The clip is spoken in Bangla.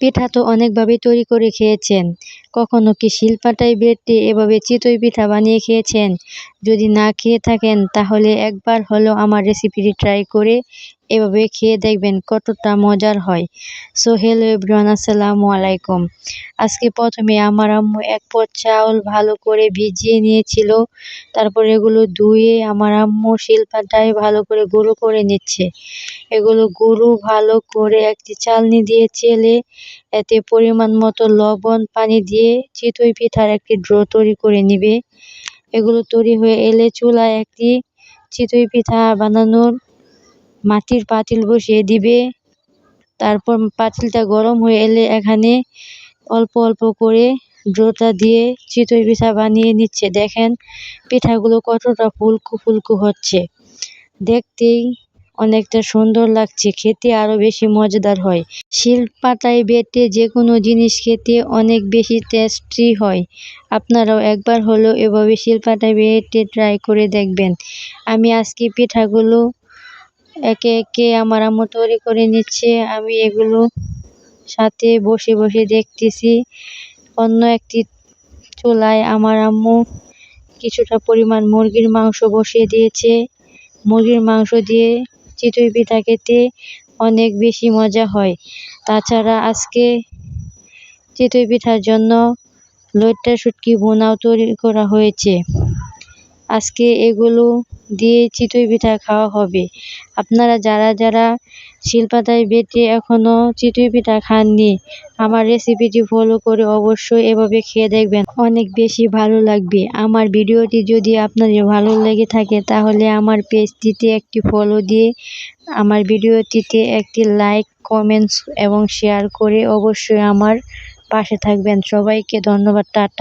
পিঠা তো অনেকভাবেই তৈরি করে খেয়েছেন। কখনো কি শিলপাটায় বেটে এভাবে চিতই পিঠা বানিয়ে খেয়েছেন? যদি না খেয়ে থাকেন, তাহলে একবার হলো আমার রেসিপিটি ট্রাই করে এভাবে খেয়ে দেখবেন কতটা মজার হয়। সো হ্যালো এভরিওয়ান, আসসালামু আলাইকুম। আজকে প্রথমে আমার আম্মু এক পট চাউল ভালো করে ভিজিয়ে নিয়েছিল। তারপর এগুলো ধুয়ে আমার আম্মু শিলপাটায় ভালো করে গুঁড়ো করে নিচ্ছে। এগুলো গুঁড়ো ভালো করে একটি চালনি দিয়ে চেলে, এতে পরিমাণ মতো লবণ, পানি দিয়ে চিতই পিঠার একটি ড্র তৈরি করে নিবে। এগুলো তৈরি হয়ে এলে চুলায় একটি চিতই পিঠা বানানোর মাটির পাতিল বসিয়ে দিবে। তারপর পাতিলটা গরম হয়ে এলে এখানে অল্প অল্প করে ডোটা দিয়ে চিতই পিঠা বানিয়ে নিচ্ছে। দেখেন পিঠাগুলো কতটা ফুলকু ফুলকু হচ্ছে। দেখতেই অনেকটা সুন্দর লাগছে, খেতে আরও বেশি মজাদার হয়। শিল পাতায় বেটে যে কোনো জিনিস খেতে অনেক বেশি টেস্টি হয়। আপনারাও একবার হলেও এভাবে শিল পাতায় বেটে ট্রাই করে দেখবেন। আমি আজকে পিঠাগুলো একে একে আমার আম্মু তৈরি করে নিচ্ছে। আমি এগুলো সাথে বসে বসে দেখতেছি। অন্য একটি চুলায় আমার আম্মু কিছুটা পরিমাণ মুরগির মাংস বসিয়ে দিয়েছে। মুরগির মাংস দিয়ে চিতই পিঠা খেতে অনেক বেশি মজা হয়। তাছাড়া আজকে চিতই পিঠার জন্য লইট্টা শুটকি বোনাও তৈরি করা হয়েছে। আজকে এগুলো দিয়ে চিতই পিঠা খাওয়া হবে। আপনারা যারা যারা শিলপাতায় বেটে এখনও চিতই পিঠা খাননি, আমার রেসিপিটি ফলো করে অবশ্যই এভাবে খেয়ে দেখবেন। অনেক বেশি ভালো লাগবে। আমার ভিডিওটি যদি আপনাদের ভালো লেগে থাকে, তাহলে আমার পেজটিতে একটি ফলো দিয়ে আমার ভিডিওটিতে একটি লাইক কমেন্টস এবং শেয়ার করে অবশ্যই আমার পাশে থাকবেন। সবাইকে ধন্যবাদ, টাটা।